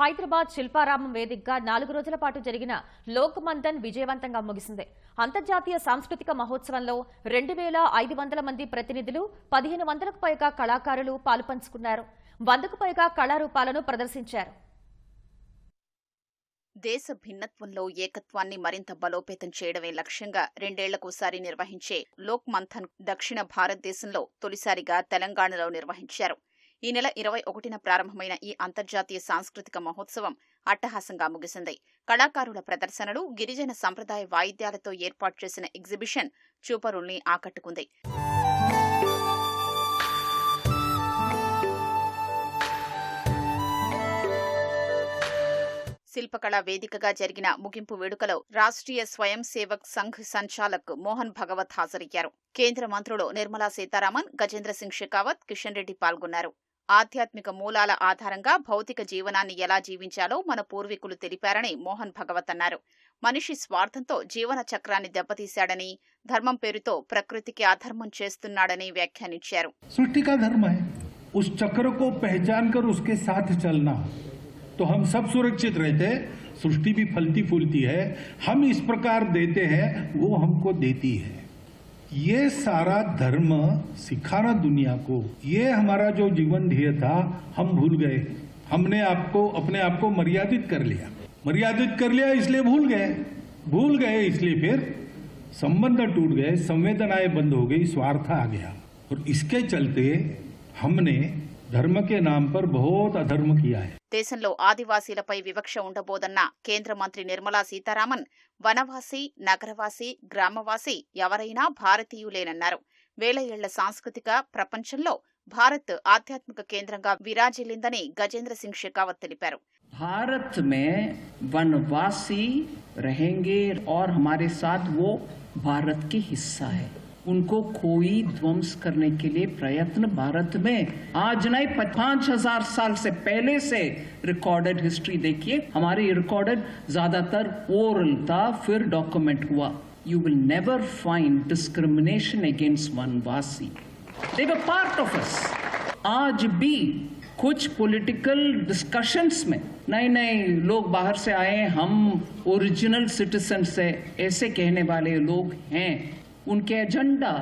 హైదరాబాద్ శిల్పారామం వేదికగా నాలుగు రోజుల పాటు జరిగిన లోక్ మంథన్ విజయవంతంగా ముగిసింది. అంతర్జాతీయ సాంస్కృతిక మహోత్సవంలో రెండు వేల ఐదు వందల మంది ప్రతినిధులు పదిహేను వందలకు పైగా కళాకారులు పాలుపంచుకున్నారు. వందకు పైగా కళారూపాలను ప్రదర్శించారు. దేశ భిన్నత్వంలో ఏకత్వాన్ని మరింత బలోపేతం చేయడమే లక్ష్యంగా రెండేళ్ళకోసారి నిర్వహించే లోక్ మంథన్ దక్షిణ భారతదేశంలో తొలిసారిగా తెలంగాణలో నిర్వహించారు. ఈ నెల ఇరవై ఒకటిన ప్రారంభమైన ఈ అంతర్జాతీయ సాంస్కృతిక మహోత్సవం అట్టహాసంగా ముగిసింది. కళాకారుల ప్రదర్శనలు గిరిజన సంప్రదాయ వాయిద్యాలతో ఏర్పాటు చేసిన ఎగ్జిబిషన్ చూపరుల్ని ఆకట్టుకుంది. శిల్పకళా వేదికగా జరిగిన ముగింపు వేడుకలో రాష్ట్రీయ స్వయం సేవక్ సంఘ్ సంచాలక్ మోహన్ భగవత్ హాజరయ్యారు. కేంద్ర మంత్రులు నిర్మలా సీతారామన్ గజేంద్ర సింగ్ షెకావత్ కిషన్ రెడ్డి పాల్గొన్నారు. ఆధ్యాత్మిక మూలాల ఆధారంగా భౌతిక జీవనాన్ని ఎలా జీవించాలో మన పూర్వీకులు తెలిపారని మోహన్ భగవత్ అన్నారు మనిషి స్వార్థంతో జీవన చక్రాన్ని దెబ్బతీశాడని ధర్మం పేరుతో ప్రకృతికి అధర్మం చేస్తున్నాడని వ్యాఖ్యానించారు सृष्टि का धर्म है उस चक्र को पहचान कर उसके साथ चलना तो हम सब सुरक्षित रहते हैं सृष्टि भी फलती फूलती है हम इस प्रकार देते हैं वो हमको देती है ये सारा धर्म सिखाना दुनिया को। ये हमारा जो जीवन ध्येय था, हम भूल गए। हमने आपको, अपने आप को मर्यादित कर लिया। मर्यादित कर लिया, इसलिए भूल गए। भूल गए, इसलिए फिर संबंध टूट गए, संवेदनाएँ बंद हो गई, स्वार्थ आ गया। और इसके चलते हमने धर्म के नाम पर बहुत अधर्म किया है దేశంలో ఆదివాసీలపై వివక్ష ఉండబోదన్న కేంద్ర మంత్రి నిర్మలా సీతారామన్ వనవాసి నగరవాసి గ్రామవాసి ఎవరైనా భారతీయులేనన్నారు వేల ఏళ్ల సాంస్కృతిక ప్రపంచంలో భారత్ ఆధ్యాత్మిక కేంద్రంగా విరాజిల్లిందని గజేంద్ర సింగ్ షెకావత్ తెలిపారు भारत में वनवासी रहेंगे और हमारे साथ वो भारत के हिस्सा है उनको कोई ध्वंस करने के लिए प्रयत्न भारत में। आज नहीं, पाँच हज़ार साल से पहले से रिकॉर्डेड हिस्ट्री देखिए। हमारी रिकॉर्डेड ज़्यादातर ओरल था, फिर डॉक्यूमेंट हुआ। You will never find discrimination against Vanvasi the part of us आज भी कुछ पॉलिटिकल डिस्कशंस में नहीं नहीं लोग बाहर से आए हम ओरिजिनल सिटीजन्स है। ऐसे कहने वाले लोग हैं। उनके एजेंडा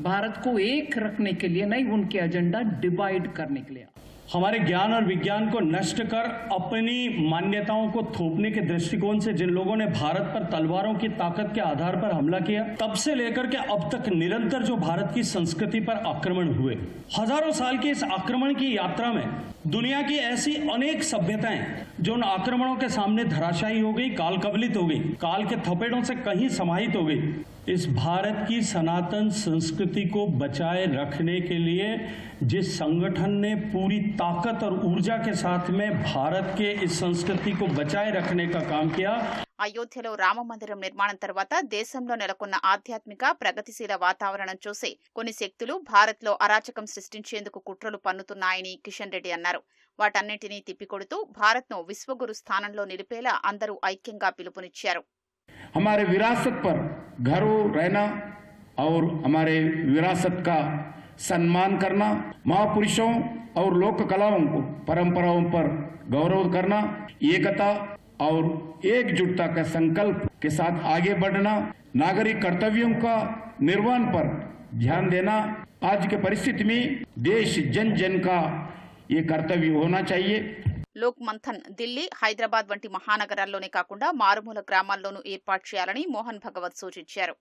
भारत को एक रखने के लिए नहीं, उनके एजेंडा डिवाइड करने के लिए। हमारे ज्ञान और विज्ञान को नष्ट कर, अपनी मान्यताओं को थोपने के दृष्टिकोण से जिन लोगों ने भारत पर तलवारों की ताकत के आधार पर हमला किया, तब से लेकर के अब तक निरंतर जो भारत की संस्कृति पर आक्रमण हुए। हज़ारों साल की इस आक्रमण की यात्रा में दुनिया की ऐसी अनेक सभ्यताएँ, जो उन आक्रमणों के सामने धराशायी हो गई काल कबलित हो गई, काल के थपेड़ों से कहीं समाहित हो गई इस भारत की सनातन संस्कृति को बचाए रखने के लिए जिस संगठन ने पूरी ताकत और ऊर्जा के साथ में भारत के इस संस्कृति को बचाए रखने का काम किया అయోధ్యలో రామ మందిరం నిర్మాణం తర్వాత దేశంలో నెలకొన్న ఆధ్యాత్మిక ప్రగతిశీల వాతావరణం చూసి కొన్ని శక్తులు భారత్లో అరాచకం సృష్టించేందుకు కుట్రలు పన్నుతున్నాయని కిషన్ రెడ్డి అన్నారు వాటన్నింటినీ తిప్పికొడుతూ భారత్ను విశ్వగురు స్థానంలో నిలిపేలా అందరూ ఐక్యంగా పిలుపునిచ్చారు हमारे विरासत पर घरों रहना और हमारे विरासत का सम्मान करना, महापुरुषों और लोक कलाओं को, परंपराओं पर गौरव करना, एकता और एकजुटता का संकल्प के साथ आगे बढ़ना, नागरिक कर्तव्यों का निर्वहन पर ध्यान देना, आज के परिस्थिति में देश जन जन का ये कर्तव्य होना चाहिए। లోక్ మంథన్ ఢిల్లీ హైదరాబాద్ వంటి మహానగరాల్లోనే కాకుండా మారుమూల గ్రామాల్లోనూ ఏర్పాటు చేయాలని మోహన్ భగవత్ సూచించారు.